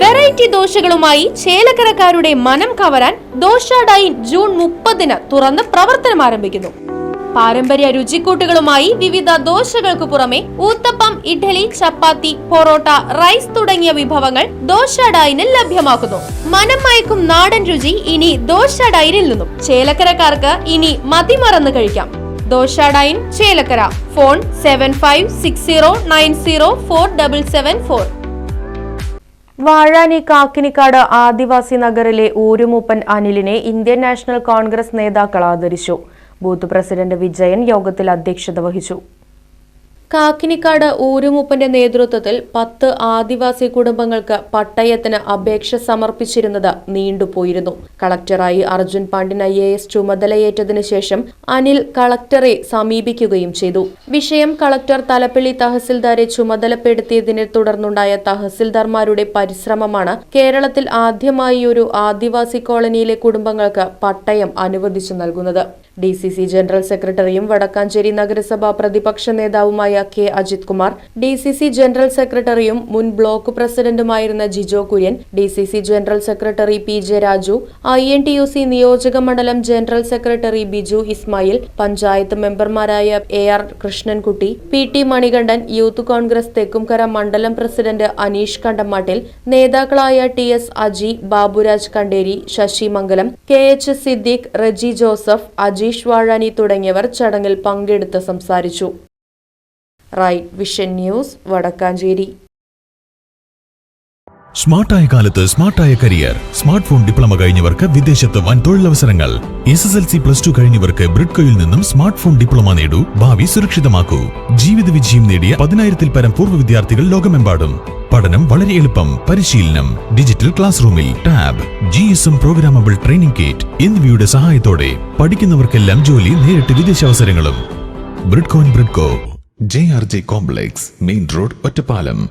Variety ദോശകളുമായി ചേലക്കരക്കാരുടെ മനം കവരാൻ dosa dine June മുപ്പതിന് തുറന്ന് പ്രവർത്തനം ആരംഭിക്കുന്നു. പാരമ്പര്യ രുചിക്കൂട്ടുകളുമായി വിവിധ ദോശകൾക്ക് പുറമെ ഊത്തപ്പം ഇഡ്ഡലി ചപ്പാത്തി പൊറോട്ട റൈസ് തുടങ്ങിയ വിഭവങ്ങൾ ദോശ ഡൈനിൽ ലഭ്യമാക്കുന്നു. മനം മയക്കും നാടൻ രുചി ഇനി ദോശ ഡൈനിൽ നിന്നും. ചേലക്കരക്കാർക്ക് ഇനി മതിമറന്ന് കഴിക്കാം. Dosa dine Chelakkara. Phone seven five six zero nine zero four double seven four. Vazhani Kakkinikkad Adivasi നഗറിലെ ഊരുമൂപ്പൻ അനിലിനെ ഇന്ത്യൻ നാഷണൽ കോൺഗ്രസ് നേതാക്കൾ ആദരിച്ചു. ബൂത്ത് പ്രസിഡന്റ് വിജയൻ യോഗത്തിൽ അധ്യക്ഷത വഹിച്ചു. കാക്കിനിക്കാട് ഊരുമൂപ്പന്റെ നേതൃത്വത്തിൽ പത്ത് ആദിവാസി കുടുംബങ്ങൾക്ക് പട്ടയത്തിന് അപേക്ഷ സമർപ്പിച്ചിരുന്നത് നീണ്ടുപോയിരുന്നു. കളക്ടറായി Arjun Pandian I A S ചുമതലയേറ്റതിനു ശേഷം അനിൽ കളക്ടറെ സമീപിക്കുകയും ചെയ്തു. വിഷയം കളക്ടർ തലപ്പള്ളി തഹസിൽദാരെ ചുമതലപ്പെടുത്തിയതിനെ തുടർന്നുണ്ടായ തഹസിൽദാർമാരുടെ പരിശ്രമമാണ് കേരളത്തിൽ ആദ്യമായി ഒരു ആദിവാസി കോളനിയിലെ കുടുംബങ്ങൾക്ക് പട്ടയം അനുവദിച്ചു നൽകുന്നത്. ഡി സി സി ജനറൽ സെക്രട്ടറിയും വടക്കാഞ്ചേരി നഗരസഭാ പ്രതിപക്ഷ നേതാവുമായ K Ajith Kumar D C C general സെക്രട്ടറിയും മുൻ block പ്രസിഡന്റുമായിരുന്ന Jijo Kurian D C C general secretary P J Raju I N T U C നിയോജക മണ്ഡലം ജനറൽ സെക്രട്ടറി ബിജു ഇസ്മായിൽ പഞ്ചായത്ത് മെമ്പർമാരായ A R Krishnankutty P T Manikandan youth Congress Thekkumkara മണ്ഡലം president Aneesh Kandamattil നേതാക്കളായ T S Aji Baburaj Kanderi Sasi Mangalam K H Siddique Reji Joseph Ajeesh Vazhani തുടങ്ങിയവർ ചടങ്ങിൽ പങ്കെടുത്ത് സംസാരിച്ചു. Right vision news Vadakkanchery. സ്മാർട്ടായ കാലത്ത് സ്മാർട്ടായ കരിയർ സ്മാർട്ട് ഫോൺ ഡിപ്ലോമ കഴിഞ്ഞവർക്ക് വിദേശത്ത് വൻ തൊഴിലവസരങ്ങൾ. S S L C plus two കഴിഞ്ഞവർക്ക് ബ്രിഡ്കോയിൽ നിന്നും സ്മാർട്ട് ഫോൺ ഡിപ്ലോമ നേടൂ. ഭാവി സുരക്ഷിതമാക്കൂ. ജീവിത വിജയം നേടിയ പതിനായിരത്തിൽ പരം പൂർവ വിദ്യാർത്ഥികൾ ലോകമെമ്പാടും. പഠനം വളരെ എളുപ്പം. പരിശീലനം. ഡിജിറ്റൽ ക്ലാസ് റൂമിൽ tab G S M programmable training kit എന്നിവയുടെ സഹായത്തോടെ പഠിക്കുന്നവർക്കെല്ലാം ജോലി നേരിട്ട് വിദേശാവസരങ്ങളും. ബ്രിഡ്കോൻ Bridco J R J complex main road Ottapalam